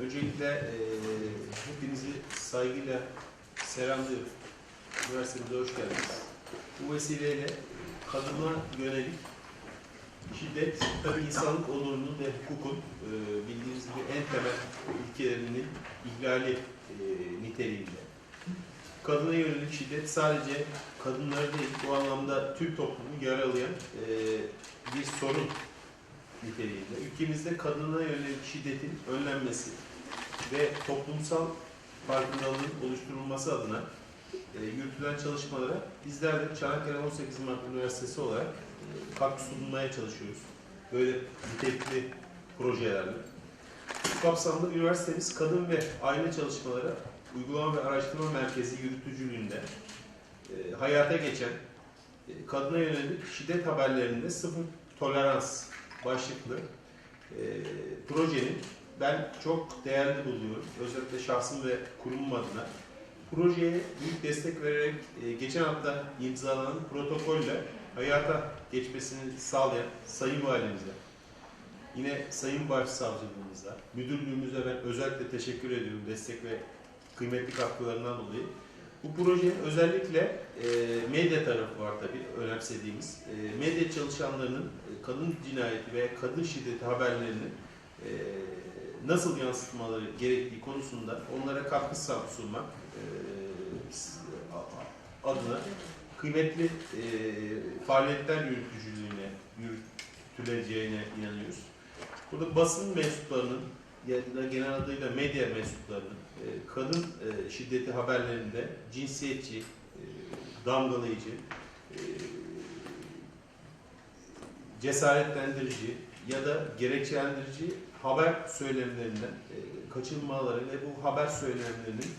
Öncelikle e, hepinizi saygıyla selamlıyorum. Üniversitemize hoş geldiniz. Bu vesileyle kadına yönelik şiddet, tabii insanlık onurunun ve hukukun e, bildiğiniz gibi en temel ilkelerinin ihlali e, niteliğinde. Kadına yönelik şiddet sadece kadınları değil, bu anlamda tüm toplumu yaralayan e, bir sorun niteliğinde. Ülkemizde kadına yönelik şiddetin önlenmesi ve toplumsal farkındalığın oluşturulması adına e, yürütülen çalışmalara bizler de Çanakkale 18 Mart Üniversitesi olarak e, katkı sunmaya çalışıyoruz. Böyle nitelikli projelerle. Bu kapsamda üniversitemiz kadın ve aile çalışmaları uygulama ve araştırma merkezi yürütücülüğünde e, hayata geçen e, kadına yönelik şiddet haberlerinde sıfır tolerans başlıklı e, projenin ben çok değerli buluyorum. Özellikle şahsım ve kurumum adına. Projeye büyük destek vererek e, geçen hafta imzalanan protokolle hayata geçmesini sağlayan Sayın Valimize, yine Sayın Başsavcılığımıza, müdürlüğümüze ben özellikle teşekkür ediyorum destek ve kıymetli katkılarından dolayı. Bu projenin özellikle e, medya tarafı var tabii önemsediğimiz. E, medya çalışanlarının kadın cinayeti ve kadın şiddeti haberlerini e, nasıl yansıtmaları gerektiği konusunda onlara katkı sunmak e, adına kıymetli e, faaliyetler yürütücülüğüne yürütüleceğine inanıyoruz. Burada basın mensuplarının ya da genel adıyla medya mensuplarının e, kadın e, şiddeti haberlerinde cinsiyetçi, e, damgalayıcı, e, cesaretlendirici ya da gerekçelendirici haber söylemlerinden e, kaçınmaları ve bu haber söylemlerinin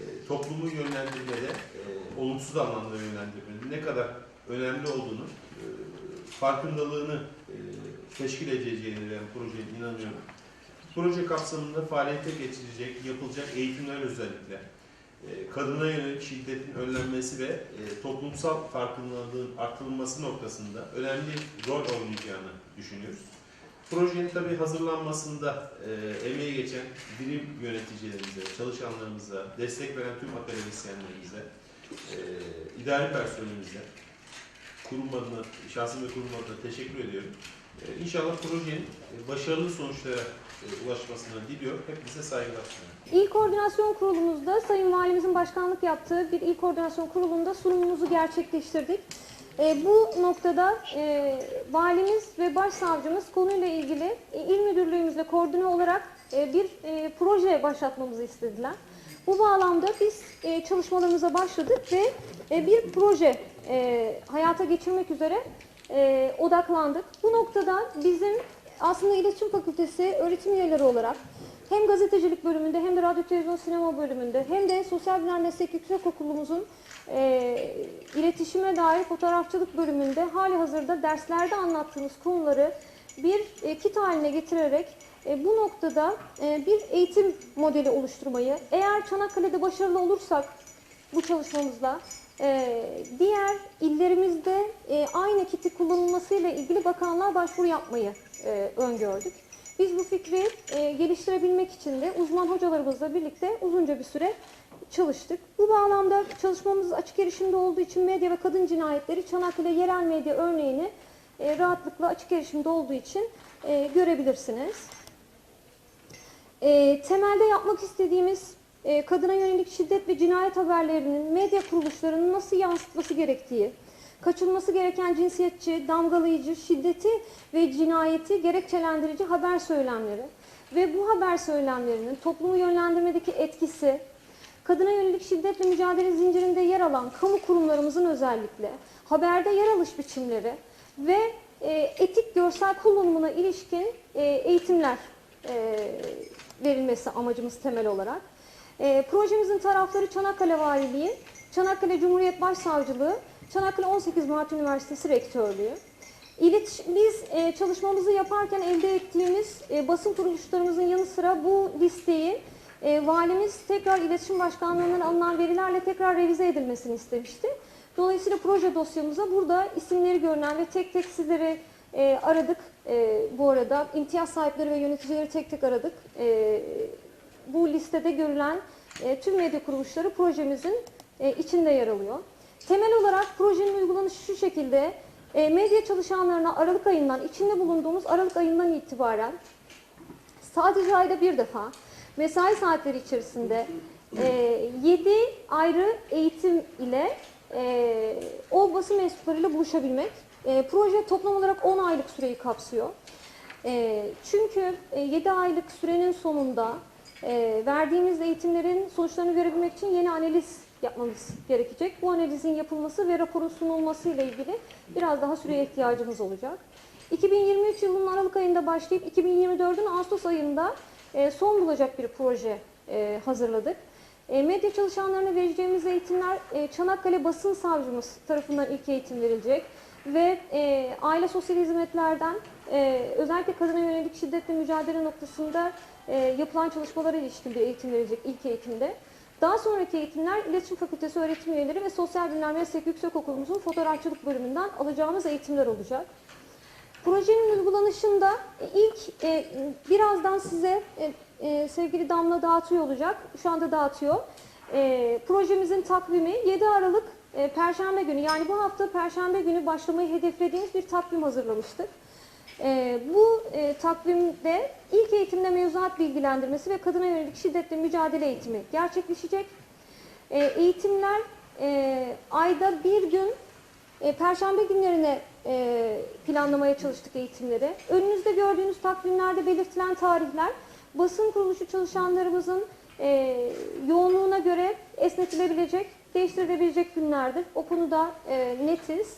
e, toplumu yönlendirmede, e, olumsuz anlamda yönlendirmenin ne kadar önemli olduğunu, e, farkındalığını e, teşkil edeceğini ben projenin inanıyorum. Proje kapsamında faaliyete geçirecek, yapılacak eğitimler özellikle e, kadına yönelik şiddetin önlenmesi ve e, toplumsal farkındalığın artırılması noktasında önemli rol oynayacağını düşünüyoruz. Projenin tabii hazırlanmasında e, emeği geçen bilim yöneticilerimize, çalışanlarımıza, destek veren tüm akademisyenlerimize, e, idari personelimize, kurum adına, şahsım ve kurum adına teşekkür ediyorum. E, İnşallah projenin e, başarılı sonuçlara e, ulaşmasını diliyor. Hepinize saygılar sunuyorum. İl Koordinasyon Kurulumuzda Sayın Valimizin başkanlık yaptığı bir İl Koordinasyon Kurulu'nda sunumumuzu gerçekleştirdik. E, bu noktada e, valimiz ve başsavcımız konuyla ilgili e, il müdürlüğümüzle koordine olarak e, bir e, proje başlatmamızı istediler. Bu bağlamda biz e, çalışmalarımıza başladık ve e, bir proje e, hayata geçirmek üzere e, odaklandık. Bu noktada bizim aslında İletişim Fakültesi öğretim üyeleri olarak hem gazetecilik bölümünde hem de radyo televizyon sinema bölümünde hem de sosyal bilimler meslek yüksek okulumuzun e, iletişime dair fotoğrafçılık bölümünde hali hazırda derslerde anlattığımız konuları bir e, kit haline getirerek e, bu noktada e, bir eğitim modeli oluşturmayı eğer Çanakkale'de başarılı olursak bu çalışmamızda e, diğer illerimizde e, aynı kiti kullanılmasıyla ilgili bakanlığa başvuru yapmayı e, öngördük. Biz bu fikri e, geliştirebilmek için de uzman hocalarımızla birlikte uzunca bir süre çalıştık. Bu bağlamda çalışmamız açık erişimde olduğu için medya ve kadın cinayetleri Çanakkale yerel medya örneğini e, rahatlıkla açık erişimde olduğu için e, görebilirsiniz. E, temelde yapmak istediğimiz e, kadına yönelik şiddet ve cinayet haberlerinin medya kuruluşlarının nasıl yansıtması gerektiği, kaçınması gereken cinsiyetçi, damgalayıcı, şiddeti ve cinayeti gerekçelendirici haber söylemleri ve bu haber söylemlerinin toplumu yönlendirmedeki etkisi, kadına yönelik şiddetle mücadele zincirinde yer alan kamu kurumlarımızın özellikle haberde yer alış biçimleri ve e, etik görsel kullanımına ilişkin e, eğitimler e, verilmesi amacımız temel olarak. E, projemizin tarafları Çanakkale Valiliği, Çanakkale Cumhuriyet Başsavcılığı, Çanakkale 18 Mart Üniversitesi Rektörlüğü. Biz e, çalışmamızı yaparken elde ettiğimiz e, basın kuruluşlarımızın yanı sıra bu listeyi e, valimiz tekrar iletişim başkanlığından alınan verilerle tekrar revize edilmesini istemişti. Dolayısıyla proje dosyamıza burada isimleri görünen ve tek tek sizleri e, aradık. E, bu arada imtiyaz sahipleri ve yöneticileri tek tek aradık. E, bu listede görülen e, tüm medya kuruluşları projemizin e, içinde yer alıyor. Temel olarak projenin uygulanışı şu şekilde. E, medya çalışanlarına Aralık ayından, içinde bulunduğumuz Aralık ayından itibaren sadece ayda bir defa mesai saatleri içerisinde 7 ayrı eğitim ile e, o basın mensuplarıyla buluşabilmek. E, proje toplam olarak 10 aylık süreyi kapsıyor. E, çünkü 7 aylık sürenin sonunda e, verdiğimiz eğitimlerin sonuçlarını görebilmek için yeni analiz yapmamız gerekecek. Bu analizin yapılması ve raporun sunulması ile ilgili biraz daha süreye ihtiyacımız olacak. 2023 yılının Aralık ayında başlayıp 2024'ün Ağustos ayında e, son bulacak bir proje e, hazırladık. E, medya çalışanlarına vereceğimiz eğitimler e, Çanakkale Basın Savcımız tarafından ilk eğitim verilecek ve e, aile sosyal hizmetlerden e, özellikle kadına yönelik şiddetle mücadele noktasında e, yapılan çalışmalara ilişkin bir eğitim verilecek ilk eğitimde. Daha sonraki eğitimler İletişim Fakültesi öğretim üyeleri ve Sosyal Bilimler Meslek Yüksekokulumuzun fotoğrafçılık bölümünden alacağımız eğitimler olacak. Projenin uygulanışında ilk e, birazdan size e, e, sevgili Damla dağıtıyor olacak. Şu anda dağıtıyor. E, projemizin takvimi 7 Aralık e, Perşembe günü yani bu hafta Perşembe günü başlamayı hedeflediğimiz bir takvim hazırlamıştık. E, bu e, takvimde ilk eğitimde mevzuat bilgilendirmesi ve kadına yönelik şiddetle mücadele eğitimi gerçekleşecek. E, eğitimler e, ayda bir gün e, Perşembe günlerine e, planlamaya çalıştık eğitimleri. Önünüzde gördüğünüz takvimlerde belirtilen tarihler basın kuruluşu çalışanlarımızın e, yoğunluğuna göre esnetilebilecek, değiştirilebilecek günlerdir. O konuda e, netiz.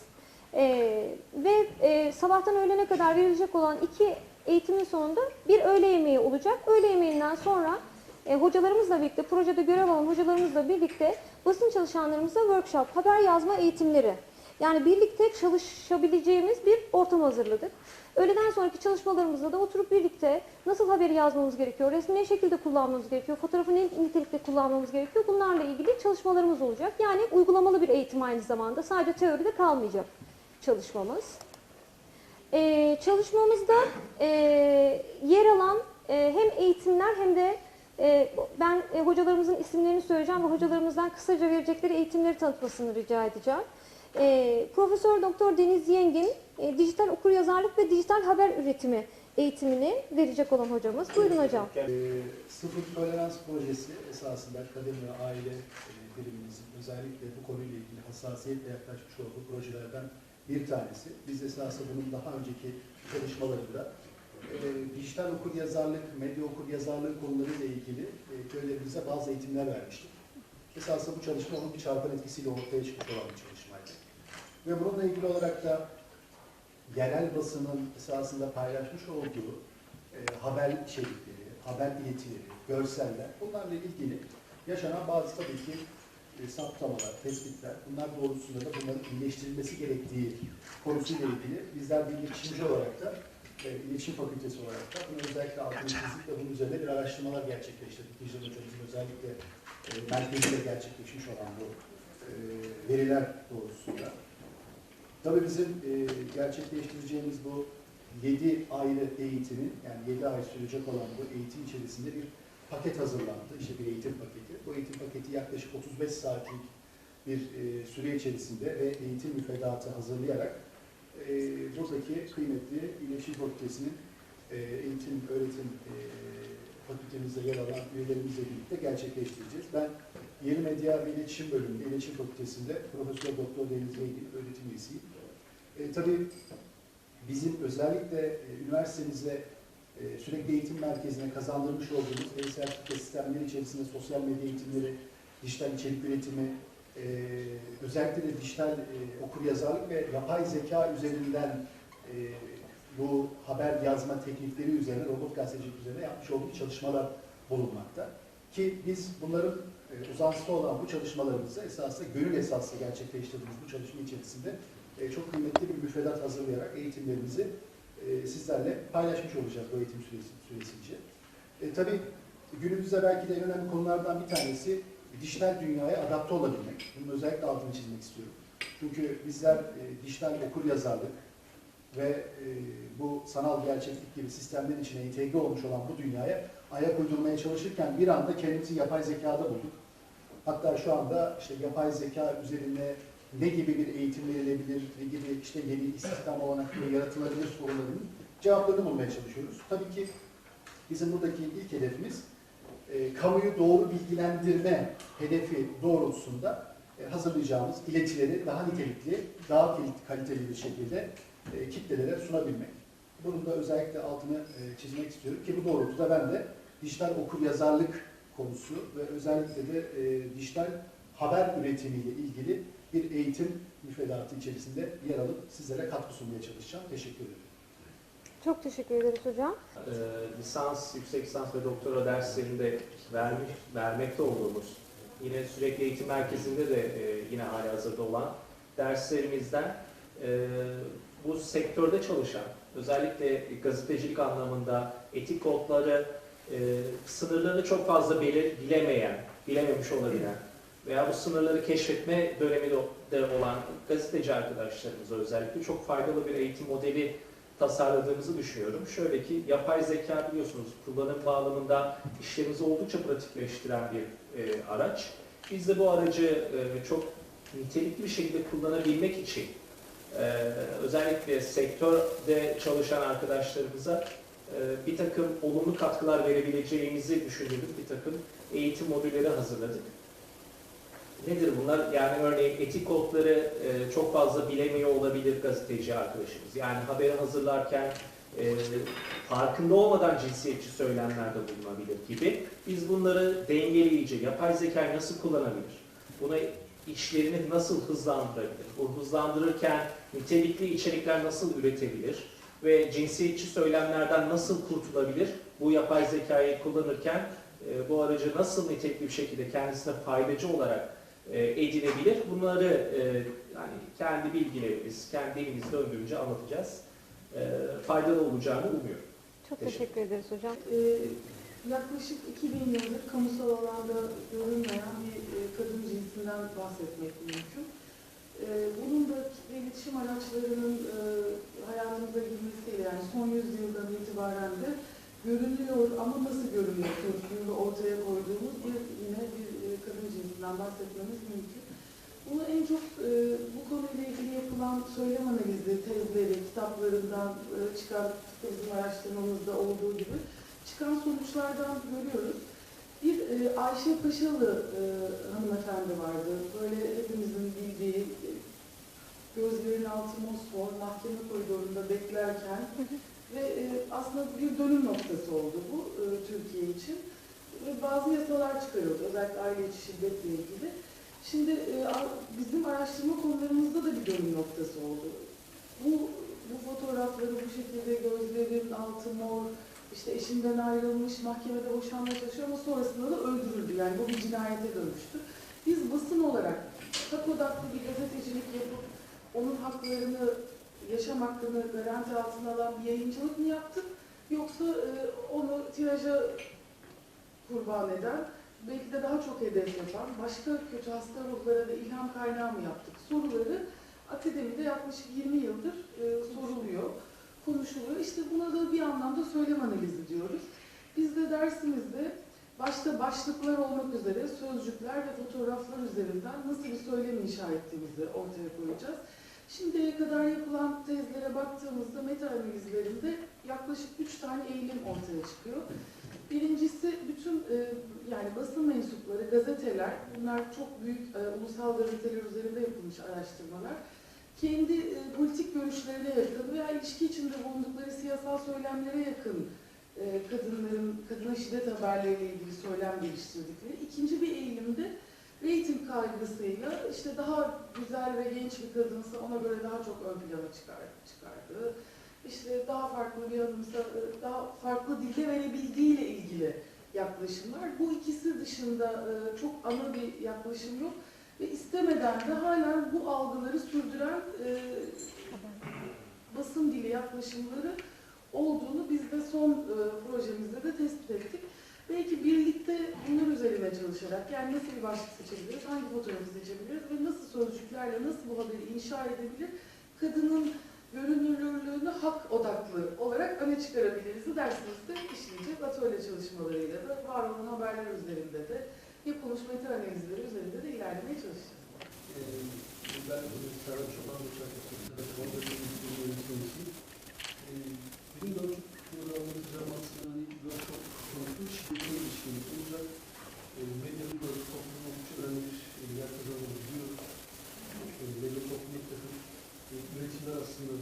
E, ve e, sabahtan öğlene kadar verilecek olan iki eğitimin sonunda bir öğle yemeği olacak. Öğle yemeğinden sonra e, hocalarımızla birlikte, projede görev alan hocalarımızla birlikte basın çalışanlarımıza workshop, haber yazma eğitimleri yani birlikte çalışabileceğimiz bir ortam hazırladık. Öğleden sonraki çalışmalarımızda da oturup birlikte nasıl haberi yazmamız gerekiyor, resmi ne şekilde kullanmamız gerekiyor, fotoğrafı ne nitelikte kullanmamız gerekiyor bunlarla ilgili çalışmalarımız olacak. Yani uygulamalı bir eğitim aynı zamanda sadece teoride kalmayacak çalışmamız. Ee, çalışmamızda e, yer alan e, hem eğitimler hem de e, ben e, hocalarımızın isimlerini söyleyeceğim ve hocalarımızdan kısaca verecekleri eğitimleri tanıtmasını rica edeceğim. E, Profesör Doktor Deniz Yengin e, dijital okuryazarlık ve dijital haber üretimi eğitimini verecek olan hocamız. Buyurun hocam. Ee, sıfır tolerans projesi esasında kadın ve aile e, birimimizin özellikle bu konuyla ilgili hassasiyetle yaklaşmış olduğu projelerden bir tanesi. Biz esasında bunun daha önceki çalışmalarında e, dijital okuryazarlık, medya okuryazarlığı konularıyla ilgili e, köylerimize bazı eğitimler vermiştik. Esasında bu çalışma onun bir çarpan etkisiyle ortaya çıkmış olan bir çalışmaydı. Ve bununla ilgili olarak da yerel basının esasında paylaşmış olduğu e, haber içerikleri, haber iletileri, görseller, bunlarla ilgili yaşanan bazı tabii ki e, saptamalar, tespitler, bunlar doğrultusunda da bunların iyileştirilmesi gerektiği konusuyla ilgili bizler bir iletişimci olarak da, e, iletişim fakültesi olarak da bunu özellikle altını çizdik ve bunun üzerine bir araştırmalar gerçekleştirdik. Dicle hocamızın özellikle e, merkezinde gerçekleşmiş olan bu e, veriler doğrultusunda. Tabii bizim e, gerçekleştireceğimiz bu 7 ayrı eğitimin, yani 7 ay sürecek olan bu eğitim içerisinde bir paket hazırlandı. İşte bir eğitim paketi. Bu eğitim paketi yaklaşık 35 saatlik bir e, süre içerisinde ve eğitim müfredatı hazırlayarak e, buradaki kıymetli İletişim Fakültesi'nin e, eğitim, öğretim e, fakültemizde yer alan üyelerimizle birlikte gerçekleştireceğiz. Ben Yeni Medya ve İletişim Bölümünde, İletişim Fakültesi'nde Profesör Doktor Deniz Yeygin öğretim üyesiyim. E, tabii bizim özellikle e, üniversitemizde e, sürekli eğitim merkezine kazandırmış olduğumuz e-sertifika sistemleri içerisinde sosyal medya eğitimleri, dijital içerik üretimi, e, özellikle de dijital e, okuryazarlık ve yapay zeka üzerinden e, bu haber yazma teknikleri üzerine, robot gazetecilik üzerine yapmış olduğu çalışmalar bulunmakta. Ki biz bunların e, uzantısı olan bu çalışmalarımızı esasında gönül esaslı gerçekleştirdiğimiz bu çalışma içerisinde e, çok kıymetli bir müfredat hazırlayarak eğitimlerimizi e, sizlerle paylaşmış olacağız bu eğitim süresi, süresince. E, tabii günümüzde belki de en önemli konulardan bir tanesi dijital dünyaya adapte olabilmek. Bunun özellikle altını çizmek istiyorum. Çünkü bizler e, dijital okur yazarlık, ve e, bu sanal gerçeklik gibi sistemlerin içine entegre olmuş olan bu dünyaya ayak uydurmaya çalışırken bir anda kendimizi yapay zekada bulduk. Hatta şu anda işte yapay zeka üzerine ne gibi bir eğitim verilebilir, ne gibi işte yeni istihdam olanakları yaratılabilir sorularının cevaplarını bulmaya çalışıyoruz. Tabii ki bizim buradaki ilk hedefimiz e, kamuyu doğru bilgilendirme hedefi doğrultusunda e, hazırlayacağımız iletileri daha nitelikli, daha kal- kaliteli bir şekilde e, kitlelere sunabilmek. Bunun da özellikle altını e, çizmek istiyorum ki bu doğrultuda ben de dijital okuryazarlık konusu ve özellikle de e, dijital haber üretimiyle ilgili bir eğitim müfredatı içerisinde yer alıp sizlere katkı sunmaya çalışacağım. Teşekkür ederim. Çok teşekkür ederiz hocam. Ee, lisans, yüksek lisans ve doktora derslerinde vermiş, vermekte olduğumuz, yine sürekli eğitim merkezinde de e, yine hali hazırda olan derslerimizden e, bu sektörde çalışan, özellikle gazetecilik anlamında etik kodları, e, sınırlarını çok fazla belir- bilemeyen, bilememiş olabilen veya bu sınırları keşfetme döneminde de olan gazeteci arkadaşlarımıza özellikle çok faydalı bir eğitim modeli tasarladığımızı düşünüyorum. Şöyle ki yapay zeka biliyorsunuz kullanım bağlamında işlerimizi oldukça pratikleştiren bir e, araç. Biz de bu aracı e, çok nitelikli bir şekilde kullanabilmek için e, özellikle sektörde çalışan arkadaşlarımıza e, bir takım olumlu katkılar verebileceğimizi düşündüğümüz bir takım eğitim modülleri hazırladık. Nedir bunlar? Yani örneğin etik kodları e, çok fazla bilemiyor olabilir gazeteci arkadaşımız. Yani haberi hazırlarken e, farkında olmadan cinsiyetçi söylemlerde bulunabilir gibi. Biz bunları dengeleyici, yapay zekayı nasıl kullanabilir? Buna işlerini nasıl hızlandırabilir? Bu hızlandırırken nitelikli içerikler nasıl üretebilir? Ve cinsiyetçi söylemlerden nasıl kurtulabilir? Bu yapay zekayı kullanırken e, bu aracı nasıl nitelikli bir şekilde kendisine faydacı olarak e, edinebilir. Bunları e, yani kendi bilgilerimiz, kendi dilimizde döndüğünce anlatacağız. E, faydalı olacağını umuyorum. Çok Teşekkür teşekkür ederiz hocam. Ee, yaklaşık 2000 yıldır kamusal alanda görünmeyen bir e, kadın cinsinden bahsetmek mümkün. Ee, bunun da kitle iletişim araçlarının e, hayatımıza girmesiyle yani son yüzyıldan itibaren de görünüyor ama nasıl görünüyor sorusunu ortaya koyduğumuz bir yine bir e, kadın cinsinden bahsetmemiz mümkün. Bunu en çok e, bu konuyla ilgili yapılan söylem analizi, tezleri, kitaplarından e, çıkan bizim araştırmamızda olduğu gibi çıkan sonuçlardan görüyoruz. Bir e, Ayşe Paşalı e, hanımefendi vardı. Böyle hepimizin bildiği e, gözlerin altı mosmor mahkeme koridorunda beklerken ve e, aslında bir dönüm noktası oldu bu e, Türkiye için. Ve bazı yasalar çıkarıldı özellikle aile içi şiddetle ilgili. Şimdi e, bizim araştırma konularımızda da bir dönüm noktası oldu. Bu, bu fotoğrafları bu şekilde gözlerin altı mor, işte eşinden ayrılmış, mahkemede boşanmaya çalışıyor ama sonrasında da öldürüldü. Yani bu bir cinayete dönüştü. Biz basın olarak hak odaklı bir gazetecilik yapıp onun haklarını, yaşam hakkını garanti altına alan bir yayıncılık mı yaptık? Yoksa e, onu tiraja kurban eden, belki de daha çok hedef yapan, başka kötü hasta ruhlara da ilham kaynağı mı yaptık? Soruları akademide yaklaşık 20 yıldır e, soruluyor, konuşuluyor. İşte buna da bir anlamda söylem analizi diyoruz. Biz de dersimizde başta başlıklar olmak üzere sözcükler ve fotoğraflar üzerinden nasıl bir söylem inşa ettiğimizi ortaya koyacağız. Şimdiye kadar yapılan tezlere baktığımızda meta analizlerinde yaklaşık üç tane eğilim ortaya çıkıyor. Birincisi bütün e, yani basın mensupları, gazeteler, bunlar çok büyük e, ulusal gazeteler üzerinde yapılmış araştırmalar. Kendi e, politik görüşlerine yakın veya ilişki içinde bulundukları siyasal söylemlere yakın e, kadınların, kadına şiddet haberleriyle ilgili söylem geliştirdikleri. İkinci bir eğilimde reyting kaygısıyla işte daha güzel ve genç bir kadınsa ona göre daha çok ön plana çıkar, çıkardığı, işte daha farklı bir hanımsa e, daha farklı dilde verebildiğiyle ilgili yaklaşımlar. Bu ikisi dışında e, çok ana bir yaklaşım yok ve istemeden de hala bu algıları sürdüren e, basın dili yaklaşımları olduğunu biz de son projemizde de tespit ettik. Belki birlikte bunlar üzerine çalışarak yani nasıl bir başlık seçebiliriz, hangi fotoğrafı seçebiliriz ve nasıl sözcüklerle nasıl bu haberi inşa edebilir, kadının görünürlüğünü hak odaklı olarak öne çıkarabiliriz. Dersimizde işleyeceğiz. Atölye çalışmalarıyla da var olan haberler üzerinde de yapılmış meta analizleri üzerinde de ilerlemeye çalışacağız. Ee, ben Serhat Çoban Benim daha çok burada anlatacağım aslında hani daha çok konusu şirketin ilişkili olacak. Ee, Medyanın da toplumun oldukça önemli bir e, yer kazandığını biliyoruz. Ee, Medya toplum bir takım e, üretimler aslında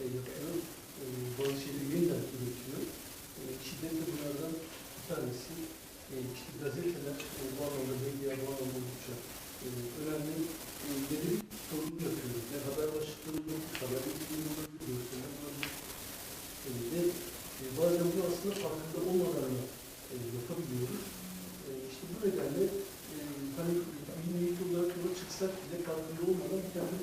e, yapıyor. E, Bazı şeyleri yeniden üretiyor. E, Şiddet de bunlardan bir tanesi. E, İşte gazeteler e, bu anlamda medya bu anlamda oldukça e, önemli e, belirli sorumlu yapıyoruz. Yani haber başlıkları olabilir, haber etkileri olabilir, gösterler olabilir. E, ve e, bazen bu aslında farkında olmadan da e, yapabiliyoruz. E, işte bu nedenle e, hani bir niyet olarak yola çıksak bile farkında olmadan bir takım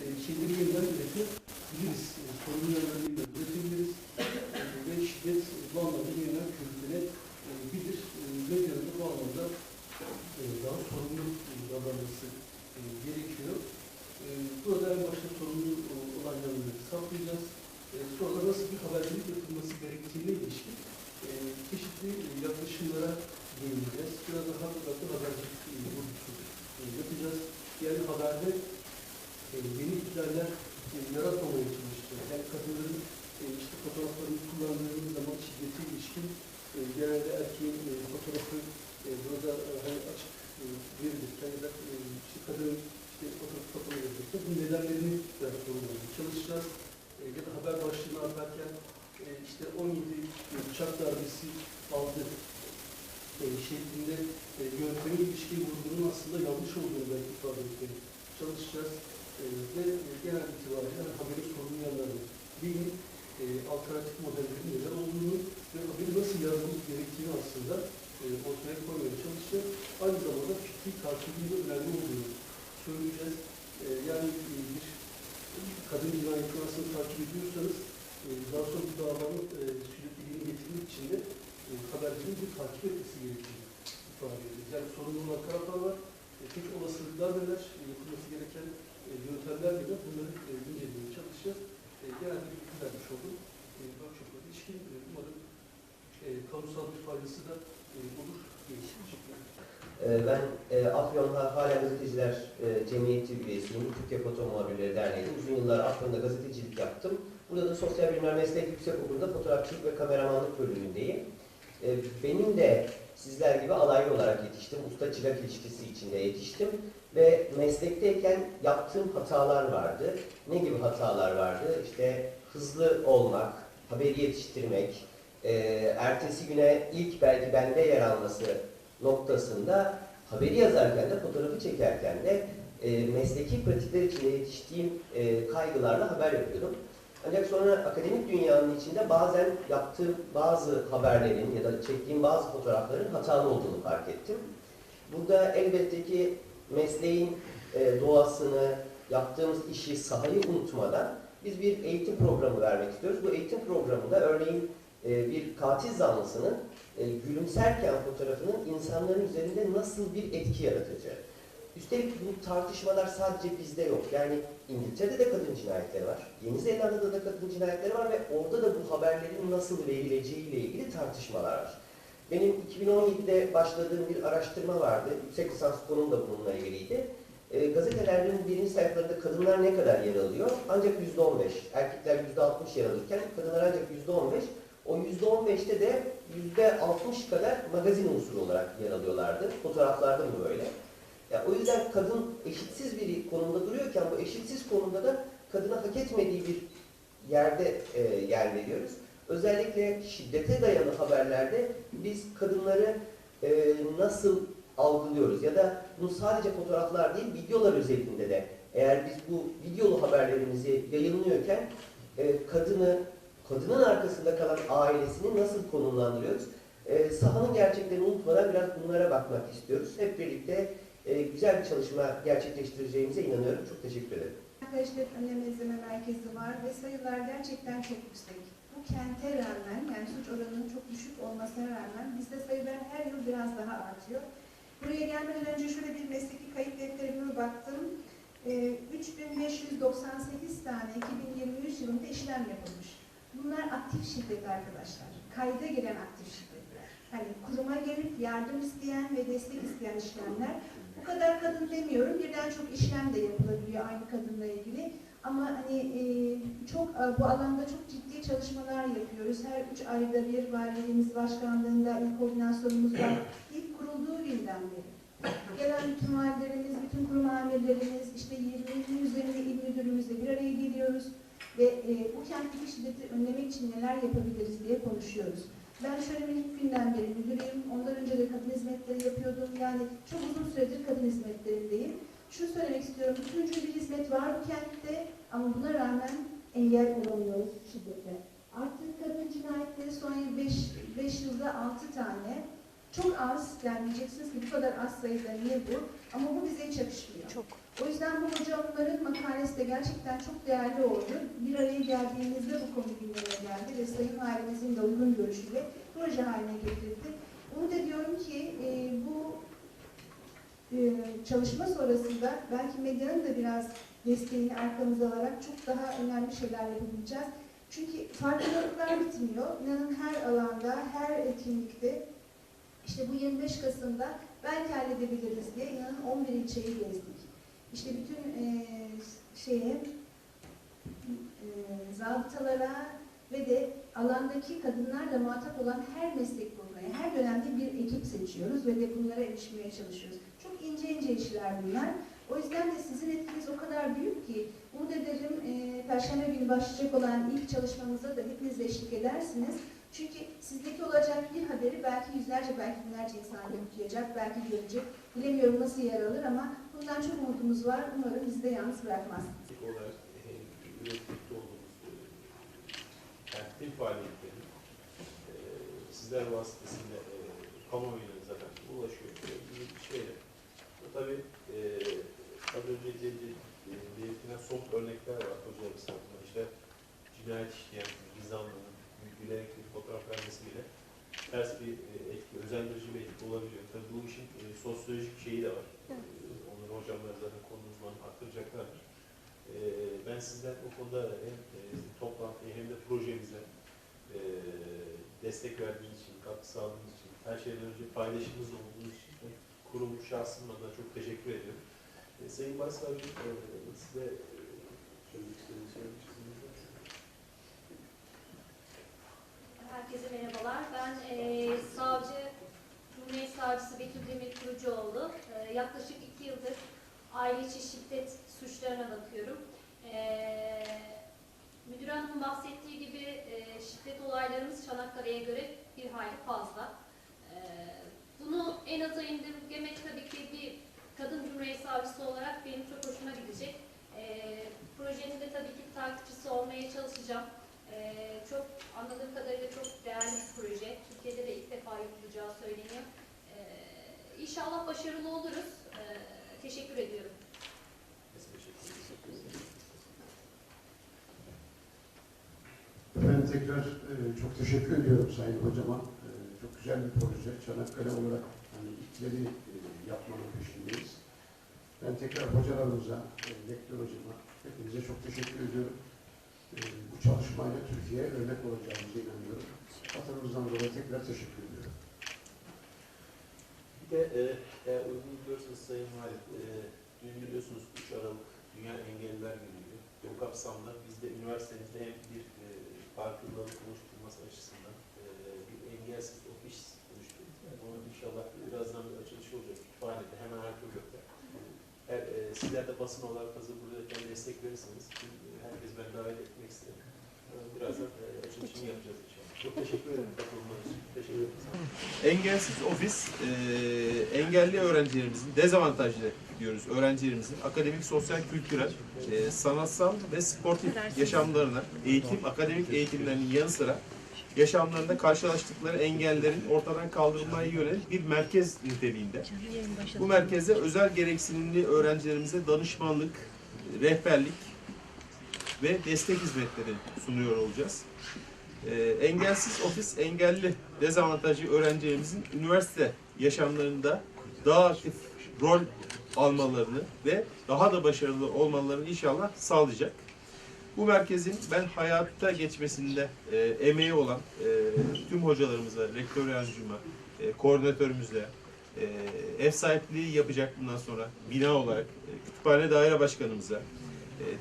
e, şeyleri yeniden üretebiliriz. E, sorunlu yerleri yeniden üretebiliriz. E, ve şiddet bu anlamda yeniden körüklenebilir. E, medyanın da bu anlamda e, daha sorumlu e, davranması e, gerekiyor. E, burada en başta sorumlu olan yanları saptayacağız. E, sonra nasıl bir habercilik yapılması gerektiğine ilişkin e, çeşitli e, yaklaşımlara değineceğiz. Biraz daha hakikaten habercilik e, e, yapacağız. Yani haberde e, yeni ihlaller e, yaratmamaya çalışacağız. Yani kadınların e, işte fotoğraflarını kullandığımız zaman şiddete ilişkin e, genelde erkeğin e, fotoğrafı e, burada e, hani açık e, verilirken ya da e, işte kadının işte fotoğraf kapalı verilirken bu nedenlerini biraz sorgulamaya çalışacağız. E, ya da haber başlığını atarken e, işte 17 e, bıçak darbesi aldı e, şeklinde e, yönteme ilişkin vurgunun aslında yanlış olduğunu belki ifade etmeye çalışacağız. E, ve e, genel itibariyle hani haberin sorunlu yanlarını değil, e, alternatif modellerin neler olduğunu ve haberi nasıl yazmamız gerektiğini aslında e, ortaya koymaya çalışacağız. Aynı zamanda fikri de önemli olduğunu söyleyeceğiz. E, yani e, bir kadın cinayeti aslında takip ediyorsanız e, daha sonra bu davanın e, sürekliliğini getirmek için de e, habercinin bir takip etmesi gerektiğini ifade ediyoruz. Yani sorumlu olan taraflar var. E, peki olasılıklar neler? E, yapılması gereken e, yöntemler neler? Bunları e, incelemeye çalışacağız. E, genelde bir fikir vermiş oldum. E, workshop'a ilişkin e, umarım e, kamusal bir faydası da e, olur. diye. Ee, Ben e, Afyon Ha- Hala Gazeteciler e, Cemiyeti üyesiyim. Türkiye Foto Muhabirleri Derneği'nde uzun yıllar Afyon'da gazetecilik yaptım. Burada da Sosyal Bilimler Meslek Yüksekokulu'nda fotoğrafçılık ve kameramanlık bölümündeyim. E, Benim de sizler gibi alaylı olarak yetiştim. Usta çırak ilişkisi içinde yetiştim. Ve meslekteyken yaptığım hatalar vardı. Ne gibi hatalar vardı? İşte hızlı olmak, haberi yetiştirmek, e, ertesi güne ilk belki bende yer alması noktasında haberi yazarken de fotoğrafı çekerken de e, mesleki pratikler içinde yetiştiğim e, kaygılarla haber yapıyordum. Ancak sonra akademik dünyanın içinde bazen yaptığım bazı haberlerin ya da çektiğim bazı fotoğrafların hatalı olduğunu fark ettim. Burada elbette ki mesleğin e, doğasını, yaptığımız işi, sahayı unutmadan biz bir eğitim programı vermek istiyoruz. Bu eğitim programında örneğin e, bir katil zanlısının e, gülümserken fotoğrafının insanların üzerinde nasıl bir etki yaratacağı. Üstelik bu tartışmalar sadece bizde yok. Yani İngiltere'de de kadın cinayetleri var. Yeni Zelanda'da da kadın cinayetleri var ve orada da bu haberlerin nasıl verileceği ile ilgili tartışmalar var. Benim 2017'de başladığım bir araştırma vardı. Yüksek lisans konum da bununla ilgiliydi. E, gazetelerin birinci sayfalarında kadınlar ne kadar yer alıyor? Ancak %15. Erkekler %60 yer alırken kadınlar ancak %15. O %15'te de %60 kadar magazin unsuru olarak yer alıyorlardı. Fotoğraflarda mı böyle? Ya o yüzden kadın eşitsiz bir konumda duruyorken bu eşitsiz konumda da kadına hak etmediği bir yerde e, yer veriyoruz. Özellikle şiddete dayalı haberlerde biz kadınları e, nasıl algılıyoruz ya da bunu sadece fotoğraflar değil videolar özelinde de eğer biz bu videolu haberlerimizi yayınlıyorken e, kadını kadının arkasında kalan ailesini nasıl konumlandırıyoruz? E, sahanın gerçeklerini unutmadan biraz bunlara bakmak istiyoruz. Hep birlikte e, güzel bir çalışma gerçekleştireceğimize inanıyorum. Çok teşekkür ederim. Arkadaşlar önleme izleme merkezi var ve sayılar gerçekten çok yüksek. Bu kente rağmen yani suç oranının çok düşük olmasına rağmen bizde sayılar her yıl biraz daha artıyor. Buraya gelmeden önce şöyle bir mesleki kayıt defterime baktım. Ee, 3598 tane 2023 yılında işlem yapılmış. Bunlar aktif şiddet arkadaşlar. Kayda giren aktif şiddetler. Hani kuruma gelip yardım isteyen ve destek isteyen işlemler. Bu kadar kadın demiyorum. Birden çok işlem de yapılabiliyor aynı kadınla ilgili. Ama hani e, çok e, bu alanda çok ciddi çalışmalar yapıyoruz. Her üç ayda bir valiliğimiz başkanlığında il koordinasyonumuz var. İlk kurulduğu günden beri. Gelen bütün valilerimiz, bütün kurum amirlerimiz, işte 20'nin üzerinde il müdürümüzle bir araya geliyoruz ve kentteki şiddeti önlemek için neler yapabiliriz diye konuşuyoruz. Ben şöyle ilk günden beri müdürüyüm. Ondan önce de kadın hizmetleri yapıyordum. Yani çok uzun süredir kadın hizmetlerindeyim. Şunu söylemek istiyorum. Bütüncül bir hizmet var bu kentte ama buna rağmen engel olamıyoruz şiddete. Artık kadın cinayetleri son 5 yılda 6 tane. Çok az, yani diyeceksiniz ki bu kadar az sayıda niye bu? Ama bu bize hiç yakışmıyor. Çok. O yüzden bu hocamların makalesi de gerçekten çok değerli oldu. Bir araya geldiğimizde bu konu gündeme geldi ve Sayın Valimizin de uygun görüşüyle proje haline getirdi. Umut ediyorum ki e, bu e, çalışma sonrasında belki medyanın da biraz desteğini arkamıza alarak çok daha önemli şeyler yapabileceğiz. Çünkü farkındalıklar bitmiyor. İnanın her alanda, her etkinlikte işte bu 25 Kasım'da belki halledebiliriz diye inanın 11 ilçeyi gezdik. İşte bütün e, şeye, e, zabıtalara ve de alandaki kadınlarla muhatap olan her meslek grubuna, her dönemde bir ekip seçiyoruz ve de bunlara erişmeye çalışıyoruz. Çok ince ince işler bunlar. O yüzden de sizin etkiniz o kadar büyük ki umut ederim e, Perşembe günü başlayacak olan ilk çalışmamıza da hepiniz eşlik edersiniz. Çünkü sizdeki olacak bir haberi belki yüzlerce, belki binlerce insan okuyacak, belki görecek. Bilemiyorum nasıl yer alır ama bundan çok umudumuz var. Umarım bizi de yalnız bırakmaz. Olarak e, e, faaliyetleri e, sizler vasıtasıyla kamuoyuna zaten ulaşıyor. E, gibi bir şeyle. Bu tabii e, az önce de, de, e, belirtilen somut örnekler var hocalarımız tarafından. İşte cinayet işleyen bir zanlının bilerek bir fotoğraf vermesiyle ters bir e, etki, özendirici bir etki olabiliyor. Tabii bu işin e, sosyolojik şeyi de var. E, onları hocamlar zaten konu uzmanı aktaracaklardır. E, ben sizden o konuda hem e, toplantıya hem de projemize e, destek verdiğiniz için, katkı sağladığınız için, her şeyden önce paylaşımınız olduğunuz için kurum şahsım adına çok teşekkür ediyorum. E, Sayın Başsavcı, e, size e, söylemek istediğiniz şey? Herkese merhabalar. Ben eee savcı, Cumhuriyet Savcısı Betül Demir Kurucuoğlu. Eee, yaklaşık iki yıldır aile içi şiddet suçlarına bakıyorum. Eee Müdür Hanım'ın bahsettiği gibi eee, şiddet olaylarımız Çanakkale'ye göre bir hayli fazla. Eee, bunu en aza indirgemek tabii ki bir kadın Cumhuriyet Savcısı olarak benim çok hoşuma gidecek. Eee projenin de tabii ki takipçisi olmaya çalışacağım. Ee, çok anladığım kadarıyla çok değerli bir proje. Türkiye'de de ilk defa yapılacağı söyleniyor. Ee, inşallah başarılı oluruz. Ee, teşekkür ediyorum. Biz teşekkür ederiz. Ben tekrar e, çok teşekkür ediyorum Sayın Hocama. E, çok güzel bir proje. Çanakkale olarak hani ilkleri e, yapmanın peşindeyiz. Ben tekrar hocalarımıza, e, rektör hocama, hepinize çok teşekkür ediyorum. E, bu çalışmayla Türkiye'ye örnek olacağımıza inanıyorum. Katılımınızdan dolayı tekrar teşekkür ediyorum. Bir de e, eğer uygun görüyorsanız Sayın Valim, e, dün biliyorsunuz 3 Aralık Dünya Engelliler Günü'ydü. Bu kapsamda biz de üniversitemizde hem bir e, farkındalık oluşturması açısından e, bir engelsiz ofis oluşturduk. Onun inşallah birazdan bir açılışı olacak kütüphanede hemen arka blokta. Eğer e, sizler de basın olarak hazır buradayken destek verirseniz herkes ben davet etmek isterim. Birazdan e, açılışını yapacağız. Çok teşekkür ederim. Teşekkür. Engelsiz ofis, e, engelli öğrencilerimizin, dezavantajlı diyoruz öğrencilerimizin akademik, sosyal, kültürel, e, sanatsal ve sportif yaşamlarına, eğitim, akademik eğitimlerinin yanı sıra yaşamlarında karşılaştıkları engellerin ortadan kaldırılmaya yönelik bir merkez niteliğinde. Bu merkezde özel gereksinimli öğrencilerimize danışmanlık, rehberlik ve destek hizmetleri sunuyor olacağız. Ee, engelsiz ofis engelli dezavantajlı öğrencilerimizin üniversite yaşamlarında daha aktif rol almalarını ve daha da başarılı olmalarını inşallah sağlayacak. Bu merkezin ben hayatta geçmesinde e, emeği olan e, tüm hocalarımıza, rektör yardımcıma, e, koordinatörümüze, e, ev sahipliği yapacak bundan sonra bina olarak e, kütüphane daire başkanımıza, e,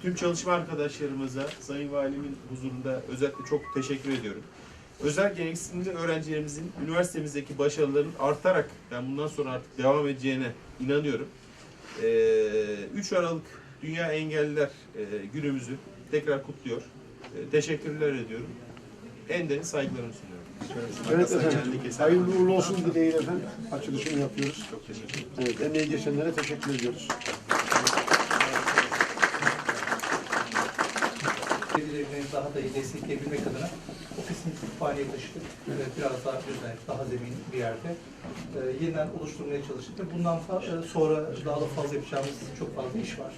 tüm çalışma arkadaşlarımıza Sayın Valimin huzurunda özellikle çok teşekkür ediyorum. Özel gereksinimli öğrencilerimizin üniversitemizdeki başarılarının artarak ben bundan sonra artık devam edeceğine inanıyorum. E, 3 Aralık Dünya Engelliler e, günümüzü tekrar kutluyor. E, teşekkürler ediyorum. En derin saygılarımı sunuyorum. Evet efendim. Hayırlı uğurlu olsun dileğiyle efendim. Açılışını yapıyoruz. Çok teşekkür ederim. Evet, emeği geçenlere teşekkür ediyoruz. Daha da iyi destekleyebilmek adına ofisin kütüphaneye taşıdık. Biraz daha güzel, daha zemin bir yerde. Ee, Yeniden oluşturmaya çalıştık ve bundan e, sonra daha da fazla yapacağımız çok fazla iş var.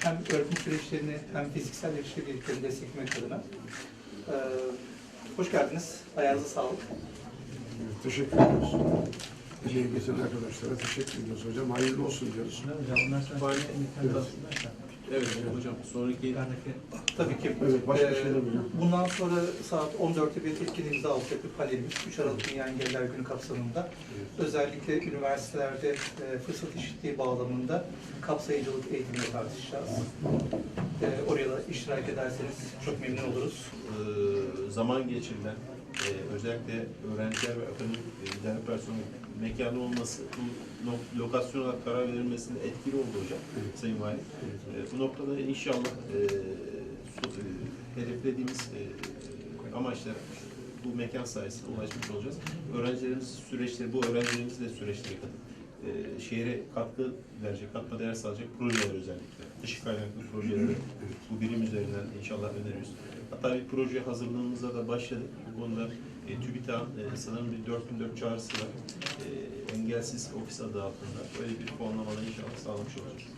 Hem öğretim süreçlerini hem fiziksel erişilebilirliklerini desteklemek adına. Ee, Hoş geldiniz. Ayağınıza sağlık. Evet, teşekkür ediyoruz. Emeği geçen arkadaşlara teşekkür ediyoruz hocam. Hayırlı olsun diyoruz. Evet hocam sonraki Tabii ki. Evet, başka Ee, şeyler hocam. Bundan sonra saat 14'te bir etkinliğimizi alacak bir panelimiz 3 Aralık Dünya Engelliler Günü kapsamında. Özellikle üniversitelerde e, fırsat eşitliği bağlamında kapsayıcılık eğitimini tartışacağız. E, oraya da iştirak ederseniz çok memnun oluruz. e, zaman geçirilen, e, özellikle öğrenciler ve akademik e, idare personeli mekanı olması, bu no- lokasyon olarak karar verilmesinde etkili oldu hocam, Sayın Valim. E, bu noktada inşallah e, e, hedeflediğimiz e, amaçlara bu mekan sayesinde ulaşmış olacağız. Öğrencilerimiz süreçleri, bu öğrencilerimiz de süreçlere katılıp e, şehre katkı verecek, katma değer sağlayacak projeler özellikle. Dış kaynaklı projeleri bu birim üzerinden inşallah öneriyoruz. Hatta bir proje hazırlığımıza da başladık. Bu konuda e, TÜBİTAK'ın e, sanırım bir 4004 çağrısı var. E, engelsiz ofis adı altında. Böyle bir puanlamaları inşallah sağlamış olacağız.